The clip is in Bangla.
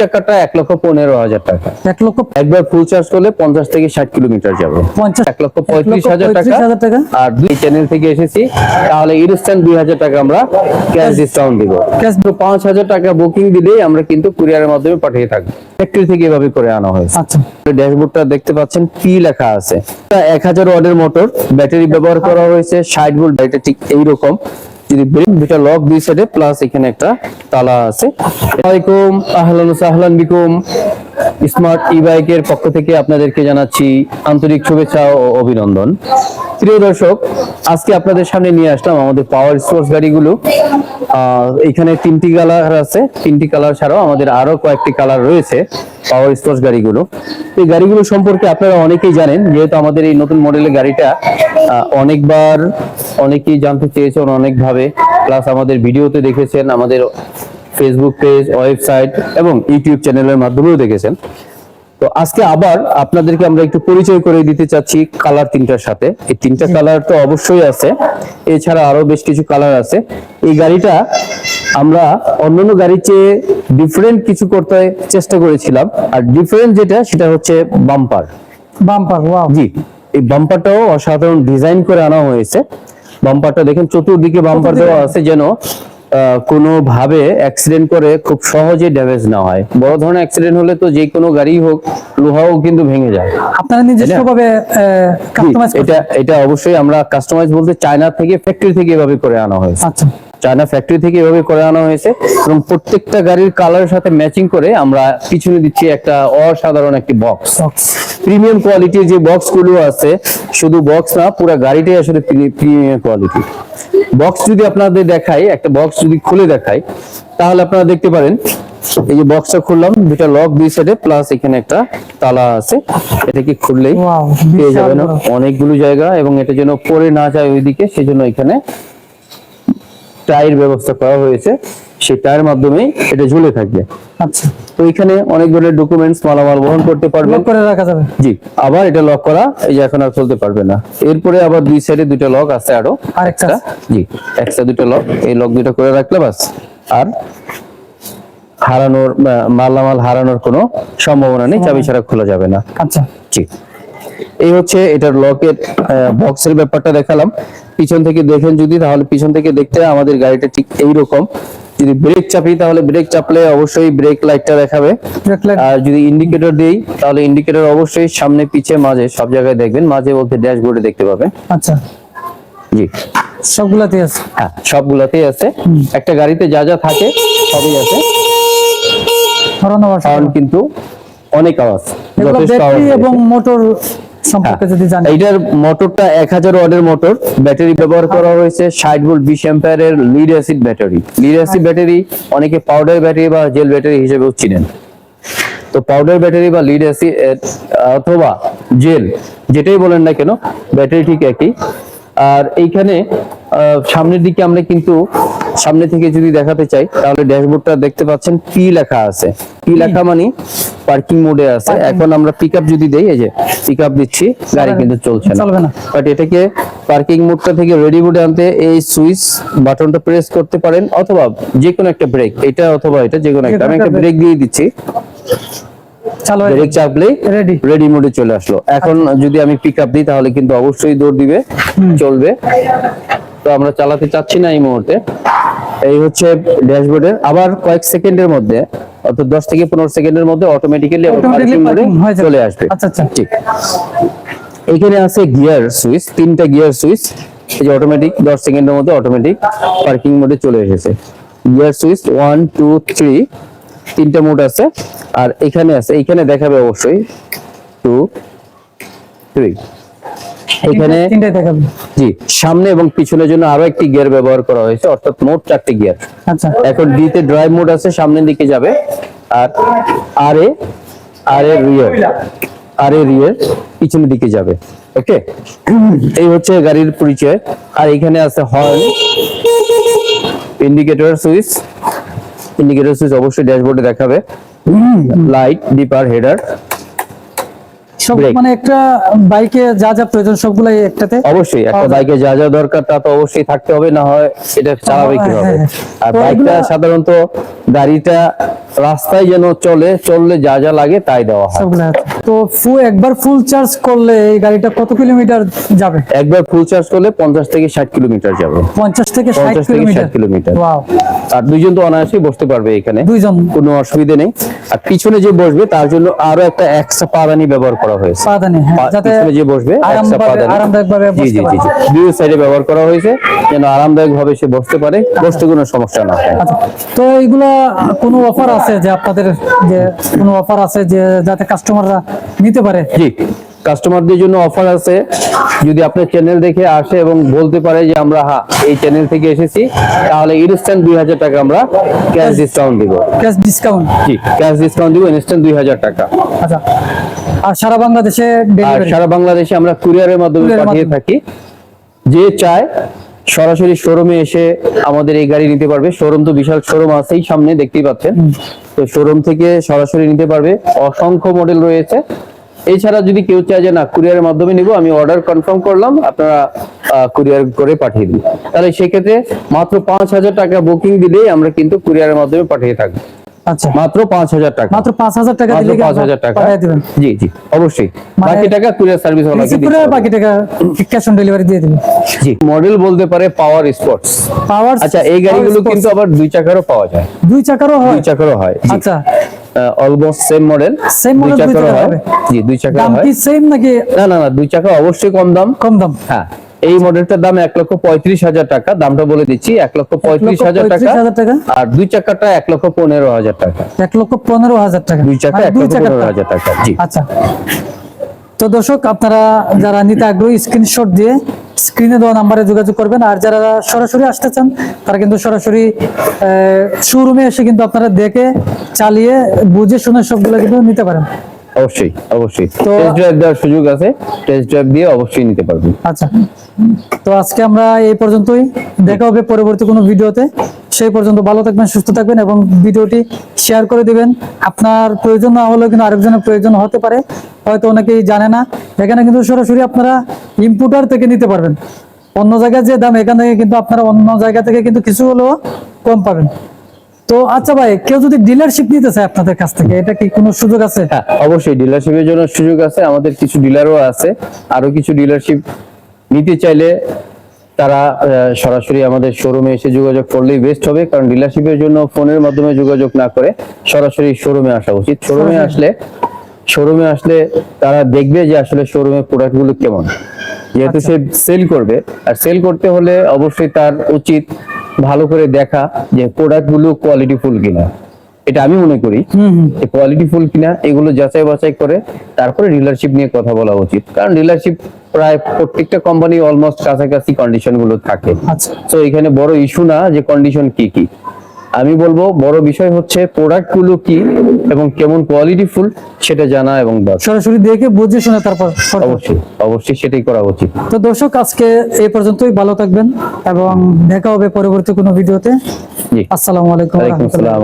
চাকাটা এক লক্ষ পনেরো হাজার টাকা। এক লক্ষ একবার ফুল চার্জ করলে পঞ্চাশ থেকে ষাট কিলোমিটার যাবে। পঞ্চাশ এক লক্ষ পঁয়ত্রিশ হাজার টাকা। আর দুই চ্যানেল থেকে এসেছি। তাহলে ইনস্ট্যান্ট দুই হাজার টাকা আমরা ক্যাশ ডিসকাউন্ট দিব। তো পাঁচ হাজার টাকা বুকিং দিলেই আমরা কিন্তু কুরিয়ারের মাধ্যমে পাঠিয়ে থাকব। ফ্যাক্টরি থেকে এভাবে করে আনা হয়েছে। আচ্ছা। ড্যাশবোর্ডটা দেখতে পাচ্ছেন পি লেখা আছে। এক হাজার ওয়াটের মোটর ব্যাটারি ব্যবহার করা হয়েছে। ষাট ভোল্ট এটা ঠিক এইরকম। পক্ষ থেকে আপনাদেরকে জানাচ্ছি আন্তরিক শুভেচ্ছা ও অভিনন্দন। প্রিয় দর্শক, আজকে আপনাদের সামনে নিয়ে আসলাম আমাদের পাওয়ার স্পোর্টস গাড়িগুলো। এখানে তিনটি কালার আছে। তিনটি কালার ছাড়াও আমাদের আরও কয়েকটি কালার রয়েছে। পাওয়ার স্পোর্টস গাড়িগুলো। এই গাড়িগুলো সম্পর্কে আপনারা অনেকেই জানেন যেহেতু আমাদের এই নতুন মডেলের গাড়িটা অনেকবার অনেকেই জানতে চেয়েছেন অনেকভাবে। প্লাস আমাদের ভিডিওতে দেখেছেন আমাদের ফেসবুক পেজ ওয়েবসাইট এবং ইউটিউব চ্যানেলের মাধ্যমেও দেখেছেন। তো আজকে আবার আপনাদেরকে আমরা একটু পরিচয় করে দিতে চাচ্ছি কালার তিনটার সাথে। এই তিনটা কালার তো অবশ্যই আছে। এছাড়া আরও বেশ কিছু কালার আছে। এই গাড়িটা আমরা অন্যান্য গাড়ির চেয়ে ডিফারেন্ট কিছু করতে চেষ্টা করেছিলাম। আর ডিফারেন্ট যেটা সেটা হচ্ছে বাম্পার বাম্পার ওয়াও জি এই বাম্পারটাও অসাধারণ ডিজাইন করে আনা হয়েছে। বাম্পারটা দেখেন চতুর্দিকে বাম্পার দেওয়া আছে যেন কোনো ভাবে অ্যাক্সিডেন্ট করে খুব সহজে ড্যামেজ না হয়। বড় ধরনের অ্যাক্সিডেন্ট হলে তো যে কোনো গাড়ি হোক লোহাও কিন্তু ভেঙে যায়। আপনারা নিজস্ব ভাবে জি, কাস্টমাইজ এটা এটা অবশ্যই আমরা কাস্টমাইজ বলতে চায়না থেকে ফ্যাক্টরি থেকে এভাবে করে আনা হয়েছে। আচ্ছা। চায়না ফ্যাক্টরি থেকে এভাবে করে আনা হয়েছে এবং প্রত্যেকটা গাড়ির কালারের সাথে ম্যাচিং করে আমরা পিছনে দিচ্ছি একটা অসাধারণ একটি বক্স প্রিমিয়াম কোয়ালিটির যে বক্সগুলো আছে শুধু বক্স না পুরো গাড়িটাই আসলে প্রিমিয়াম কোয়ালিটি বক্স যদি আপনাদের দেখাই একটা বক্স যদি খুলে দেখাই তাহলে আপনারা দেখতে পারেন এই যে বক্সটা খুললাম দুটা লক দুই সাইডে প্লাস এখানে একটা তালা আছে। এটাকে খুললেই পেয়ে যাবেন অনেকগুলো জায়গা এবং এটা যেন পড়ে না যায় ওইদিকে সেজন্য এখানে টায়ার ব্যবস্থা করা হয়েছে সেই টায়ার মাধ্যমে এটা ঝুলে থাকবে। আচ্ছা। তো এখানে অনেক ধরনের ডকুমেন্টস মালামাল বহন করতে পারবেন। লক করে রাখা যাবে। জি আবার এটা লক করা এই যে এখন আর চলতে পারবে না। এরপরে আবার দুই সাইডে দুইটা লক আছে আরও আরেকটা একটা জি একটা দুটো লক এই লক দুটো করে রাখলে বাস। আর হারানোর মালামাল হারানোর কোনো সম্ভাবনা নেই চাবি ছাড়া খোলা যাবে না। আচ্ছা। জি। এই হচ্ছে এটার লকের বক্সের ব্যাপারটা দেখালাম। পিছন থেকে দেখেন যদি তাহলে পিছন থেকে দেখতে আমাদের গাড়িটা ঠিক এই রকম যদি ব্রেক চাপি তাহলে ব্রেক চাপলে অবশ্যই ব্রেক লাইটটা দেখাবে। আর যদি ইন্ডিকেটর দেই তাহলে ইন্ডিকেটর অবশ্যই সামনে পিছে মাঝে সব জায়গায় দেখবেন। মাঝে বলতে ড্যাশবোর্ডে দেখতে পাবেন। আচ্ছা। জি। সবগুলাতে আছে? হ্যাঁ সবগুলাতেই আছে। একটা গাড়িতে যা যা থাকে সবই আছে। হরন কিন্তু অনেক আওয়াজ যথেষ্ট আওয়াজ এবং মোটর সম্পর্কে যদি জানেন। এইটার মোটরটা এক হাজার ওয়াটের মোটর। ব্যাটারি ব্যবহার করা হয়েছে ষাট ভোল্ট বিশ অ্যাম্পিয়ারের lead acid battery lead acid battery অনেকে পাউডার ব্যাটারি বা জেল ব্যাটারি হিসেবেও চিনেন। তো পাউডার ব্যাটারি বা লিড অ্যাসিড অথবা জেল যেটাই বলেন না কেন ব্যাটারি ঠিক একই। আর এইখানে সামনের দিকে আমরা কিন্তু সামনে থেকে যদি দেখাতে চাই তাহলে ড্যাশবোর্ডটা দেখতে পাচ্ছেন পি লেখা আছে। পি লেখা মানে? পার্কিং মোডে আছে। এখন আমরা পিকআপ যদি দেই এই যে পিকআপ দিচ্ছি গাড়ি কিন্তু চলছে না। চলবে না। বাট এটাকে পার্কিং মোডটা থেকে রেডি মোডে আনতে এই সুইচ বাটনটা প্রেস করতে পারেন অথবা যে কোনো একটা ব্রেক এটা অথবা এটা যে কোনো একটা। আমি একটা ব্রেক দিয়ে দিচ্ছি। চালু ব্রেক চাপলেই রেডি রেডি মোডে চলে আসলো। এখন যদি আমি পিক আপ দিই তাহলে কিন্তু অবশ্যই দৌড় দিবে চলবে। তো আমরা চালাতে চাচ্ছি না এই মুহূর্তে। এই হচ্ছে ড্যাশবোর্ডের আবার কয়েক সেকেন্ডের মধ্যে অর্থাৎ দশ থেকে পনেরো সেকেন্ডের মধ্যে অটোমেটিক্যালি চলে আসবে। আচ্ছা আচ্ছা। ঠিক। এখানে আছে গিয়ার সুইচ তিনটা গিয়ার সুইচ এই যে অটোমেটিক দশ সেকেন্ডের মধ্যে অটোমেটিক পার্কিং মোডে চলে এসেছে। Gear switch one two three তিনটা মোড আছে। আর এখানে আছে এখানে দেখাবে অবশ্যই টু থ্রি এখানে জি সামনে এবং পিছনের জন্য আরও একটি গিয়ার ব্যবহার করা হয়েছে অর্থাৎ মোট চারটি গিয়ার। আচ্ছা। এখন ডি তে ড্রাইভ মোড আছে সামনের দিকে যাবে আর আর এ আর এ রিয়ার আর এ রিয়ার পিছনের দিকে যাবে ওকে এই হচ্ছে গাড়ির পরিচয় আর এখানে আছে horn indicator switch indicator switch অবশ্যই ড্যাশবোর্ডে দেখাবে লাইট ডিপার হেডার সব মানে একটা বাইকে যা যা প্রয়োজন সবগুলাই একটাতে অবশ্যই একটা বাইকে যা যা দরকার তা তো অবশ্যই থাকতে হবে না হয় এটা চালাবে কি হবে হ্যাঁ। আর বাইকটা সাধারণত গাড়িটা রাস্তায় যেন চলে চললে যা যা লাগে তাই দেওয়া হয়। তো ফু একবার ফুল চার্জ করলে এই গাড়িটা কত কিলোমিটার যাবে? একবার ফুল চার্জ করলে পঞ্চাশ থেকে ষাট কিলোমিটার যাবে। পঞ্চাশ থেকে ষাট 50 থেকে 60 কিলোমিটার। ওয়াও আর দুইজন তো অনায়াসেই বসতে পারবে এখানে। দুইজন। কোনো অসুবিধা নেই। আর পিছনে যে বসবে তার জন্য আরও একটা এক্সট্রা পাদানি ব্যবহার করা হয়েছে। পাদানি হ্যাঁ যাতে পিছনে যে বসবে আরাম পাদানি। ভাবে জি জি জি জি। দুই সাইডে ব্যবহার করা হয়েছে। যেন আরামদায়ক ভাবে সে বসতে পারে বসতে কোনো সমস্যা না হয়। আচ্ছা তো এইগুলা কোনো অফার আছে যে আপনাদের যে কোনো অফার আছে যে যাতে কাস্টমাররা নিতে পারে? জি কাস্টমারদের জন্য অফার আছে। যদি আপনার চ্যানেল দেখে আসে এবং বলতে পারে যে আমরা হ্যাঁ এই চ্যানেল থেকে এসেছি তাহলে ইনস্ট্যান্ট দুই হাজার টাকা আমরা ক্যাশ ডিসকাউন্ট দিব। ক্যাশ ডিসকাউন্ট জি ক্যাশ ডিসকাউন্ট দিব ইনস্ট্যান্ট দুই হাজার টাকা। আচ্ছা আর সারা বাংলাদেশে সারা বাংলাদেশে আমরা কুরিয়ারের মাধ্যমে পাঠিয়ে থাকি। যে চায় সরাসরি শোরুমে এসে আমাদের এই গাড়ি নিতে পারবে। শোরুম তো বিশাল শোরুম আছেই সামনে, দেখতেই পাচ্ছেন। তো শোরুম থেকে সরাসরি নিতে পারবে। অসংখ্য মডেল রয়েছে। এছাড়া যদি কেউ চায় যে, না কুরিয়ারের মাধ্যমে নিব, আমি অর্ডার কনফার্ম করলাম, আপনারা কুরিয়ার করে পাঠিয়ে দিন। তাহলে সেক্ষেত্রে মাত্র পাঁচ হাজার টাকা বুকিং দিলেই আমরা কিন্তু কুরিয়ারের মাধ্যমে পাঠিয়ে থাকব। আচ্ছা। মাত্র পাঁচ হাজার টাকা। মাত্র পাঁচ হাজার টাকা দিলে কি পাঁচ আপনারা হাজার টাকা। দিবেন? জি জি অবশ্যই। মানে বাকি টাকা কুরিয়ার সার্ভিস রিসিভ করে বাকি টাকা ক্যাশ অন ডেলিভারি দিয়ে দিবেন। জি মডেল বলতে পারে পাওয়ার স্পোর্টস পাওয়ার আচ্ছা এই গাড়িগুলো কিন্তু আবার দুই চাকারও পাওয়া যায়। দুই চাকারও হয়? দুই চাকারও হয়। আচ্ছা। অলমোস্ট সেম মডেল দুই চাকার হয়। জি দুই চাকার দাম কি সেম নাকি? না না না দুই চাকা অবশ্যই কম দাম। কম দাম। হ্যাঁ। এই মডেলটার দাম এক লক্ষ পঁয়ত্রিশ হাজার টাকা। দামটা বলে দিচ্ছি এক লক্ষ পঁয়ত্রিশ হাজার টাকা। আর দুই চাকাটা এক লক্ষ পনেরো হাজার টাকা। এক লক্ষ পনেরো হাজার টাকা। দুই চাকা মানে এক লক্ষ পনেরো হাজার টাকা জি। আচ্ছা। তো দর্শক আপনারা যারা নিতে আগ্রহী স্ক্রিনশট দিয়ে স্ক্রিনে দেওয়া নাম্বারে যোগাযোগ করবেন। আর যারা সরাসরি আসতে চান তারা কিন্তু সরাসরি শোরুমে এসে কিন্তু আপনারা দেখে চালিয়ে বুঝে শুনে সবগুলো কিন্তু নিতে পারেন। অবশ্যই অবশ্যই। টেস্ট ড্রাইভ দেওয়ার সুযোগ আছে টেস্ট ড্রাইভ দিয়ে অবশ্যই নিতে পারবেন। আচ্ছা। তো আজকে আমরা এই পর্যন্তই। দেখা হবে পরবর্তী কোনো ভিডিওতে। সেই পর্যন্ত ভালো থাকবেন সুস্থ থাকবেন এবং ভিডিওটি শেয়ার করে দিবেন। আপনার প্রয়োজন না হলেও কিন্তু আরেকজনের প্রয়োজন হতে পারে। হয়তো অনেকেই জানে না। এখানে কিন্তু সরাসরি আপনারা ইম্পোর্টার থেকে নিতে পারবেন। অন্য জায়গায় যে দাম এখান থেকে কিন্তু আপনারা অন্য জায়গা থেকে কিন্তু কিছু হলেও কম পাবেন। তো আচ্ছা ভাই কেউ যদি ডিলারশিপ নিতে চায় আপনাদের কাছ থেকে এটা কি কোনো সুযোগ আছে? হ্যাঁ অবশ্যই ডিলারশিপের জন্য সুযোগ আছে। আমাদের কিছু ডিলারও আছে। আরও কিছু ডিলারশিপ নিতে চাইলে তারা সরাসরি আমাদের শোরুমে এসে যোগাযোগ করলেই বেস্ট হবে। কারণ ডিলারশিপের জন্য ফোনের মাধ্যমে যোগাযোগ না করে সরাসরি শোরুমে আসা উচিত। শোরুমে সরাসরি। আসলে শোরুমে আসলে তারা দেখবে যে আসলে শোরুমের প্রোডাক্টগুলো কেমন। যেহেতু সে সেল করবে। আর সেল করতে হলে অবশ্যই তার উচিত ভালো করে দেখা যে প্রোডাক্টগুলো কোয়ালিটিফুল কিনা। এটা আমি মনে করি। হুম হুম। কোয়ালিটি ফুল কিনা এগুলো যাচাই বাছাই করে তারপরে ডিলারশিপ নিয়ে কথা বলা উচিত। কারণ ডিলারশিপ প্রায় প্রত্যেকটা কোম্পানি অলমোস্ট কাছাকাছি কন্ডিশনগুলো থাকে। আচ্ছা। তো এখানে বড় ইস্যু না যে কন্ডিশন কি কি। আমি বলব বড় বিষয় হচ্ছে প্রোডাক্টগুলো কি এবং কেমন কোয়ালিটি ফুল সেটা জানা এবং সরাসরি দেখে বুঝে শুনে তারপর অবশ্যই অবশ্যই সেটাই করা উচিত। তো দর্শক আজকে এই পর্যন্তই ভালো থাকবেন এবং দেখা হবে পরবর্তী কোনো ভিডিওতে। আসসালামু আলাইকুম রহমতুল্লাহ।